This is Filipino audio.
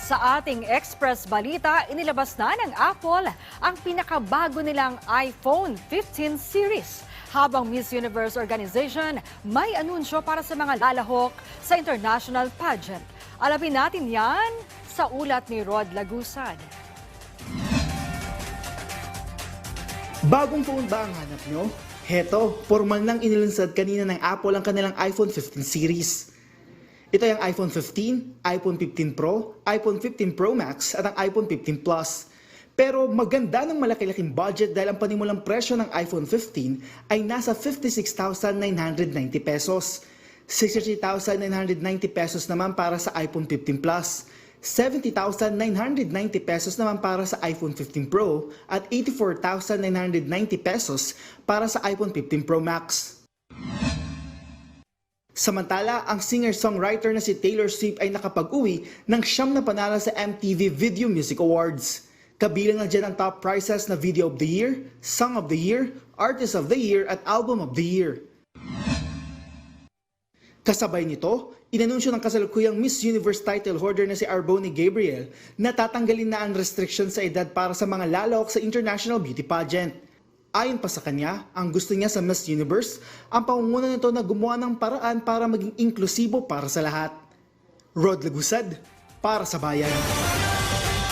Sa ating Express Balita, inilabas na ng Apple ang pinakabago nilang iPhone 15 series. Habang Miss Universe Organization may anunsyo para sa mga lalahok sa international pageant. Alamin natin yan sa ulat ni Rod Lagusad. Bagong phone ba ang hanap nyo? Heto, formal nang inilunsad kanina ng Apple ang kanilang iPhone 15 series. Ito ay ang iPhone 15, iPhone 15 Pro, iPhone 15 Pro Max at ang iPhone 15 Plus. Pero maganda ng malaki-laking budget dahil ang panimulang presyo ng iPhone 15 ay nasa 56,990 pesos. 63,990 pesos naman para sa iPhone 15 Plus. 70,990 pesos naman para sa iPhone 15 Pro at 84,990 pesos para sa iPhone 15 Pro Max. Samantala, ang singer-songwriter na si Taylor Swift ay nakapag-uwi ng siyam na panalo sa MTV Video Music Awards. Kabilang na dyan ang top prizes na Video of the Year, Song of the Year, Artist of the Year at Album of the Year. Kasabay nito, inanunsyo ng kasalukuyang Miss Universe title holder na si Arboni Gabriel na tatanggalin na ang restriction sa edad para sa mga lalawak sa International Beauty Pageant. Ayon pa sa kanya, ang gusto niya sa Miss Universe, ang pangunguna nito na gumawa ng paraan para maging inklusibo para sa lahat. Rod Lagusad, para sa bayan.